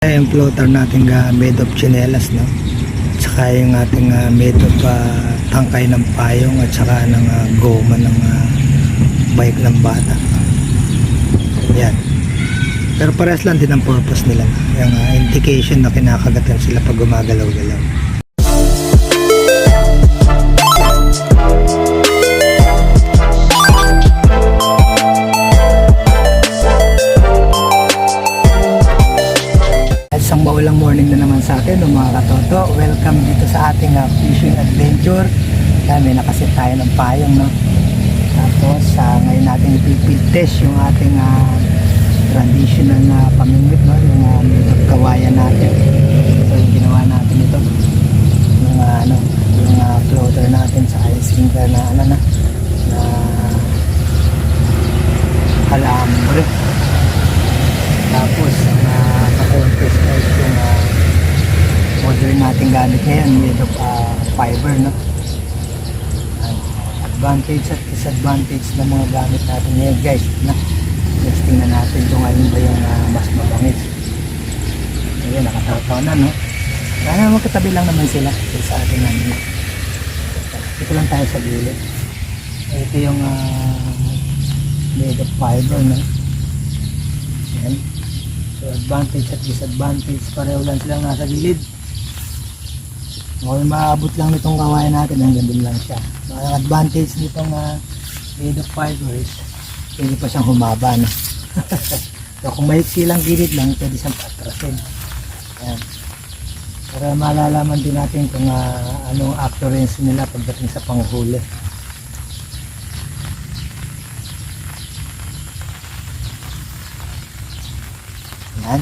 yung floater natin ga made of chinelas no? Tsaka yung ating ah, made of ah, tangkay ng payong at saka ng ah, goma ng ah, bike ng bata. Yan. Pero parehas lang din ang purpose nila yung ah, indication na kinakagatan sila pag gumagalaw-galaw katoto. Welcome dito sa ating uh, fishing adventure. Yan, may nakasit tayo ng payong, no? Tapos, uh, ngayon natin ipipid test yung ating uh, traditional na pamingwit, no? Yung uh, kawayan natin. So, yung ginawa natin ito. Yung, uh, ano, yung uh, floater natin sa ice sinker na, ano na, na alambre. Tapos, ang uh, ka-contest na is yung uh, modern nating gamit ngayon made of uh, fiber, no? Advantage at disadvantage ng mga gamit natin ngayon, guys. Na, let's tingnan natin kung alin ba yung uh, mas mabangis. Ayun, nakatawa na, no? Sana magkatabi lang naman sila sa ating namin. Ito lang tayo sa gilid. Ito yung uh, made of fiber, no? Yan. So advantage at disadvantage pareho lang silang nasa gilid. Kung maabot lang nitong kawayan natin, hanggang dun lang siya. So, ang advantage nitong uh, made of fiber is pwede pa siyang humaba. No? so kung may silang gilid lang, pwede siyang patrasin. Ayan. Para malalaman din natin kung uh, anong accuracy nila pagdating sa panghuli. Yan.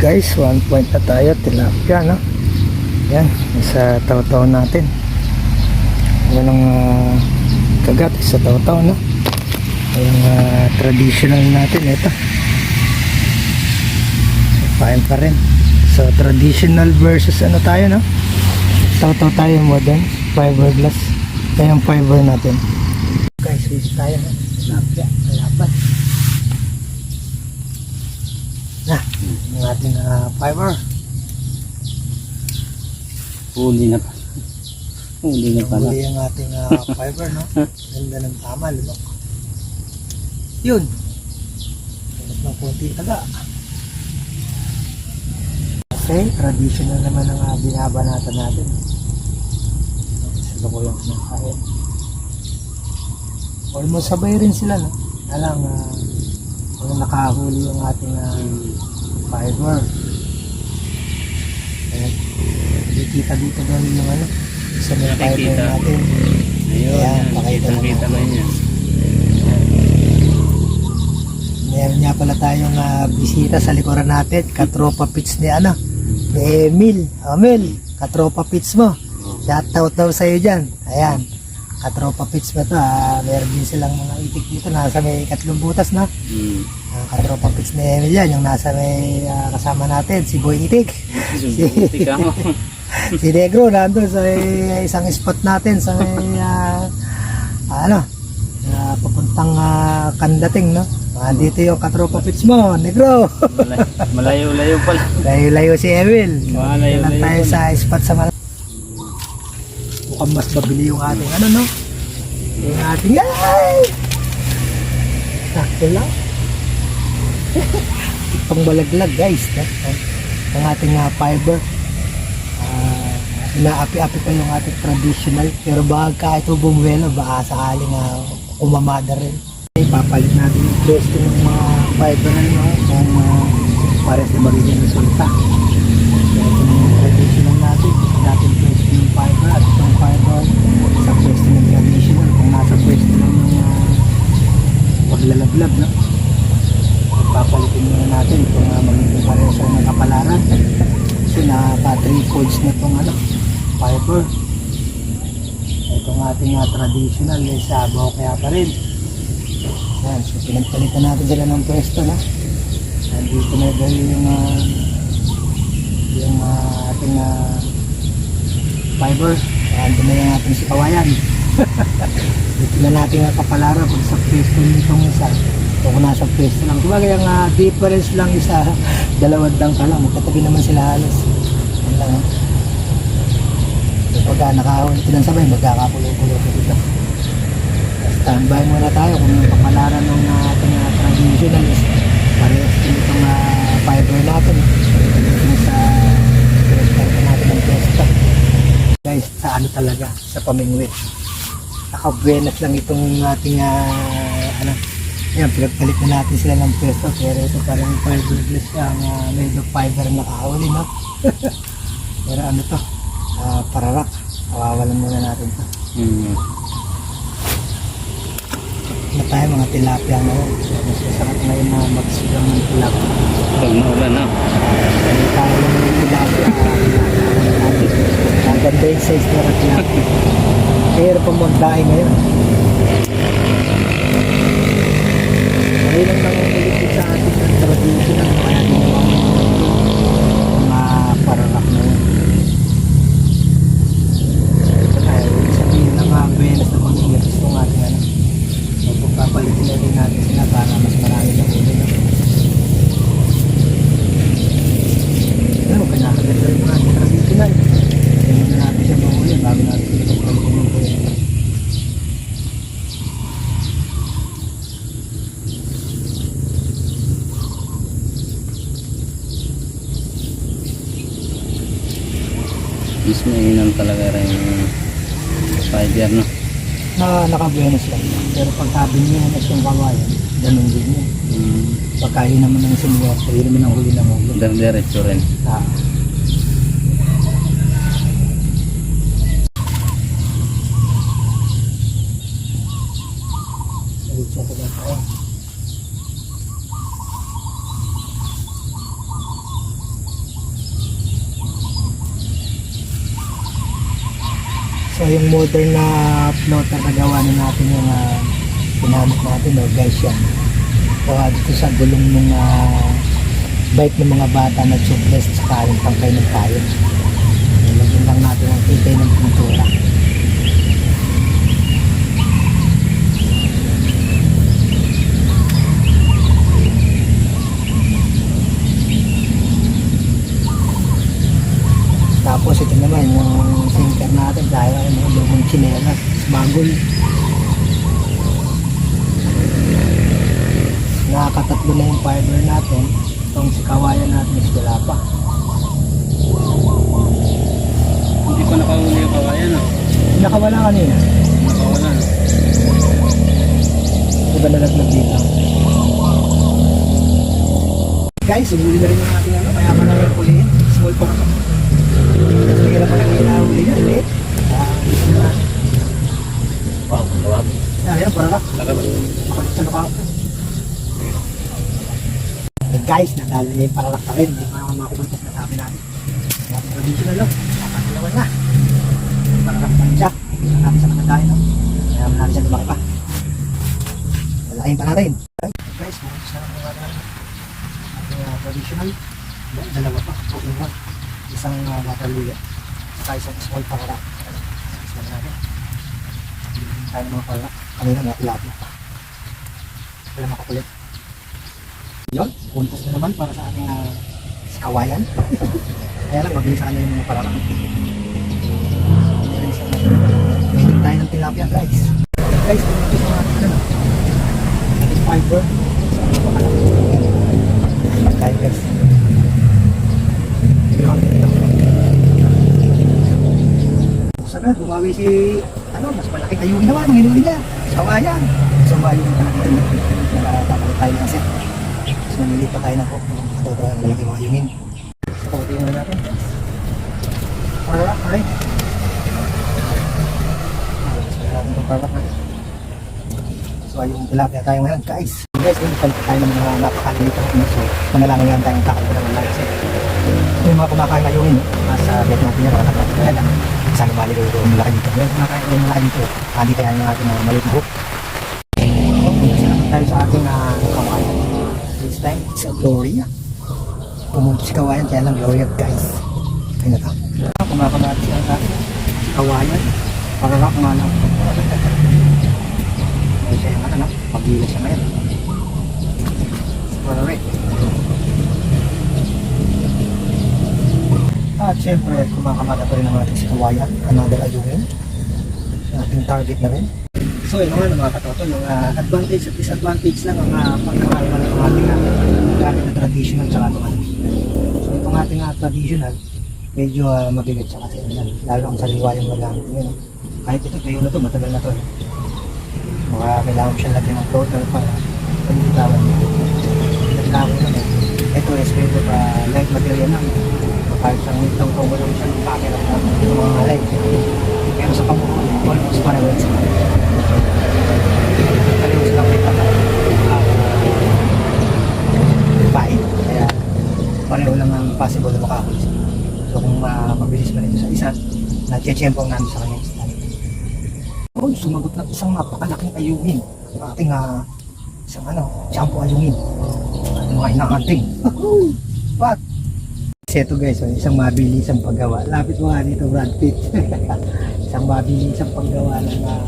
Guys, one point na tayo. Tilapia, no? Yan. Sa taw-taw natin. Yan ang uh, kagat sa taw-taw, no? Yung uh, traditional natin. Ito. Fine pa rin. So, traditional versus ano tayo, no? Taw-taw tayo modern. Fiberglass. Kaya yung fiber natin. Guys, switch tayo, no? Tilapia. Tilapia. Na, yung ating ah, fiber. Huli na pa. Huli na pala. Huli yung ating ah, fiber, no? Ganda ng tama, lunok. Yun. Lunok ng konti taga. Okay, traditional naman ang uh, binabanatan natin. Sila ko yung kinakain. Almost sabay rin sila, no? Alang, uh, kung nakahuli yung ating ah, fiber. Ayan. Kikita dito daw yung ano, sa mga fiber natin. Ayun, Ayan, pakita kita, na yan. Meron nga pala tayong ah, bisita sa likuran natin, katropa pits ni ano, ni Emil. Emil, katropa pits mo. Shoutout daw sa'yo dyan. Ayan, katropa pits mo to. Ah, meron din silang mga itik dito, nasa may katlong butas na. Hmm. Ang katropa pits ni Emil yan, yung nasa may ah, kasama natin, si Boy Itik. Ka mo. si Negro nandun sa isang spot natin sa may ah, ano ah, papuntang ah, kandating no Ah, dito yung katropa pits mo Negro Malay- Malayo-layo pala. layo-layo si Emil Malayo-layo tayo sa spot sa mal mukhang mas mabili yung ating ano no? Yung ating ay! Sakto lang. Pang balaglag guys. No? ang ating ah, fiber. Ah, inaapi-api pa yung ating traditional. Pero baka kahit bumuwelo baka sakaling uh, umamada rin. Ipapalit natin yung pwesto ng mga fiber na yun kung uh, pares na magiging resulta kaya ito yung traditional natin gusto natin pwesto yung fiber at itong fiber sa pwesto ng traditional kung nasa pwesto ng uh, paglalaglag no? papalitin muna natin kung uh, magiging pares ng kapalaran kasi naka 3 codes na itong ano, fiber. Itong ating uh, eh, sabaw kaya pa rin. Yan, so pinagpalitan natin sila ng pwesto na. Nandito na dahil yung uh, yung uh, ating uh, fiber. Ando na yung ating si kawayan. Dito na natin ang kapalaran pag sa pwesto nitong isa. Ito ko nasa pwesto lang. Kumbaga yung ah, difference lang isa, dalawang dang ka lang. Magkatabi naman sila halos. Yan lang. ah. Pagka nakahon, pinansabay, magkakakulo-kulo ko dito. Standby muna tayo kung yung pamalaran ng ating uh, traditional is parehas din itong uh, fiber natin. Yung sa pinagkakaroon natin ng pesta. Guys, sa ano talaga, sa pamingwit. Nakabuenas lang itong ating uh, ano, yan, pinagpalit na natin sila ng pesto pero ito parang fiberless siya ang uh, made of fiber na nakahuli, no? pero ano to, uh, pararak. Kawawalan muna natin to. Hmm. Na tayo mga tilapia ngayon. So, mas masarap ngayon na magsigang ng tilapia. Pag maulan na. Kaya tayo ng tilapia. Ang ganda yung size ng tilapia. Pero magdaay ngayon. Ngayon lang nang umiligid sa ating ng traditional. Kaya ginawa mo mga pararak na yun. Ito tayo. Sabihin na mga belas na mag-ingat itong ating ano. So, pagpapalitin na rin natin sila para mas marami na huli. No? Pero kinakagat na rin mga ating traditional. Kaya muna natin siya mahuli bago natin sila pagpalitin ng huli. Mas mainam talaga rin yung fiber, no? Na nakabuenos lang. Pero pag binyenas yung kawayan, ganun din yun. Hmm. Pagka yun naman ang sinuwerte, yun naman ang huli ng ulo. Diretso rin. Ah. Yung modern na floater na gawa na natin yung uh, ginamit natin, no, guys yan. Gawa dito sa gulong ng uh, bike ng mga bata na tubeless sa kain pangkay ng tayo. Nilagyan lang natin ang kitay ng pintura. Tapos ito naman yung sinker natin dahil ay mga lumang smuggle. Nakakatatlo na yung fiber natin. Itong si kawayan natin is wala pa. Hindi pa nakahuli yung kawayan, no? Nakawala kanina. Nakawala. Iba nalaglag dito. Guys, umuli na rin yung ating ano, kaya ka namin pulihin. Small pa ka. Hindi na pala kinahuli yan, ulit. Ah, ito na. Wow, tawag. Yan, yan, para ka. Sa ako? Eh, guys, nadala niya yung paralak rin. Hindi pa naman makupuntas na sabi natin. Kaya traditional lang. Kapagalawan na. Paralak pa rin siya. Tingnan natin sa mga. No? Kaya natin siya lumaki pa. Lalaking pa natin. Guys, bukas na lang ano, ating uh, traditional. Dalawa pa. In one. Isang uh, water lily. Saka isang small paralak. Isang natin. Hindi tayo mga paralak. Kanina nga tilapia pa. Wala makakulit. Yun, puntos na naman para sa ating uh, kawayan. Kaya lang, mabilis sa kanya yung mga pararang. Meron tayo ng tilapia, guys. Guys, puntos na natin ano. Ating fiber. Tayo, guys. Sana, bumawi si, ano, mas malaki kayo ginawa ng inuli niya. Kawayan. Sumayo yung talaga. Nakatapalit tayo kasi. Mas mamili pa tayo ng coke. Ito ang lalagay mga yungin. So, pagkatingin muna natin. Alright, alright. So, ayun, tilapia tayo ngayon, guys. Guys, hindi pa tayo ng mga napakalito. So, manalangin lang tayong takot ng mga lives. Yung mga kumakain na yungin, nasa bed natin yan, tapat. Kaya lang, sana mali ko yung malaki dito. Yung kumakain yung malaki dito, hindi kaya yung ating mga maliit na hook. Punta naman tayo sa ating uh, kawayan. This time, it's a Gloria. Pumunta si kawayan, kaya lang Gloria guys. Ayun na to. Kumakamati siya sa kawayan. Pararak nga lang. Ay siya yung ano, pagbilas siya ngayon. Correct. At syempre, kumakamata pa rin ang ating si Kawayan, another ayungin. Ating target na rin. So yun nga mga katoto, yung ah, advantage at disadvantage lang ang uh, pagkakaiba ng ating uh, gamit na traditional tsaka ito ano. So itong ating ah, traditional, medyo uh, mabigat siya kasi yan. Lalo ang saliwa yung magamit ngayon. Kahit ito, tayo na to, matagal na to. Eh. Mga kailangan siya lagyan ng floater para pagbitawan niya. Nagkako na eh. Ito is medyo pa light material lang. Kahit sa ngitang tong wala siya ng camera yung mga light. Pero sa pamukulo, almost parehas sila. Parehas lang may tata. Pahit. Kaya pareho lang ang possible na makakulis. So kung uh, mabilis man ito sa isa, na-chechempo namin sa kanya. Oh, sumagot ng isang napakalaking ayungin. Ang ating uh, isang ano, shampoo ayungin. Ang mga hinakanting. Pat! Ito guys, oh, isang mabilisang paggawa. Lapit mo nga dito, Brad Pitt. isang mabilisang paggawa ng uh.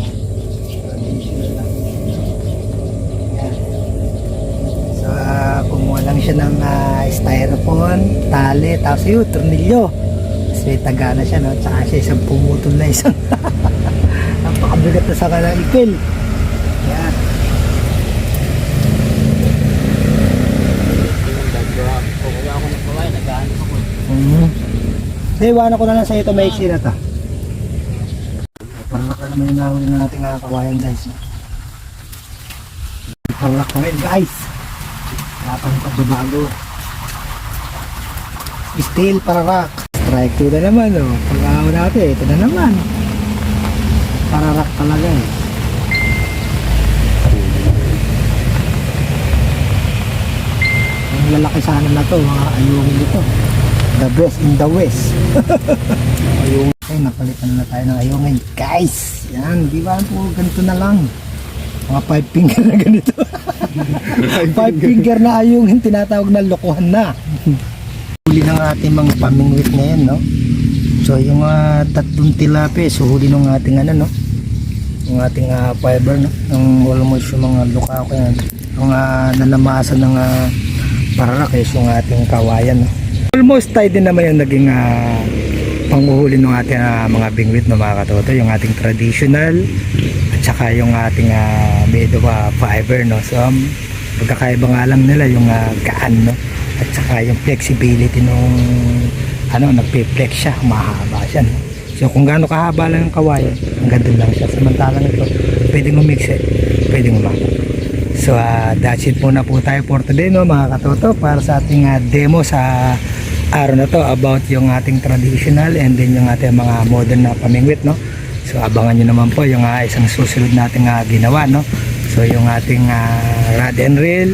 So, ah, kumuha lang siya ng ah, styrofoam, tali, tapos yun, tornilyo. Tapos may taga na siya, no? Tsaka siya isang pumutol na isang napakabigat na sa kanang ipil. Yan. Kung ako nagpaway, nag-ano ako. Mm. Hindi, iwanan ko na lang sa ito may na to. Parang ka naman yung nahuli na natin nga guys. Parang ka rin guys. Wala pang pagbabago. Steel para rock. Strike 2 na naman oh. Pag-awa natin, ito na naman. Para rock talaga eh. Ang lalaki sana na to, mga ayungin dito. The best in the west. ayungin. Ay, napalitan na tayo ng ayungin. Guys, yan, di ba po ganito na lang. Mga five finger na ganito. five finger na ayungin, tinatawag na lokohan na. Huli ng ating mga pamingwit ngayon, no? So, yung uh, tatlong tilapia, so huli ng ating ano, no? Yung ating ah, fiber, no? Yung almost yung mga luka ko yan. Yung uh, nanamasan ng uh, pararak is yung ating kawayan, no? Almost tayo din naman yung naging ah, panguhuli ng ating ah, mga bingwit no mga katoto. Yung ating traditional at saka yung ating uh, made of ah, fiber no. So um, pagkakaiba nga lang nila yung ah, gaan no. At saka yung flexibility nung ano nagpe-flex siya mahaba siya no? so kung gaano kahaba lang yung kawayan hanggang doon lang siya. Samantalang ito pwedeng umix eh. Pwedeng umako So uh, that's it muna po tayo for today no mga katoto para sa ating ah, demo sa araw na to about yung ating traditional and then yung ating mga modern na pamingwit no. So abangan nyo naman po yung ah, isang susunod nating ah, ginawa no. So yung ating ah, rod and reel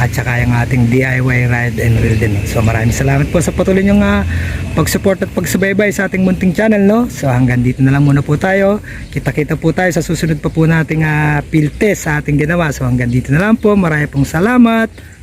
at saka yung ating DIY ride and reel din. So maraming salamat po sa patuloy nyong uh, pag-support at pagsubaybay sa ating munting channel. No? So hanggang dito na lang muna po tayo. Kita-kita po tayo sa susunod pa po nating uh, field test sa ating ginawa. So hanggang dito na lang po. Marami pong salamat.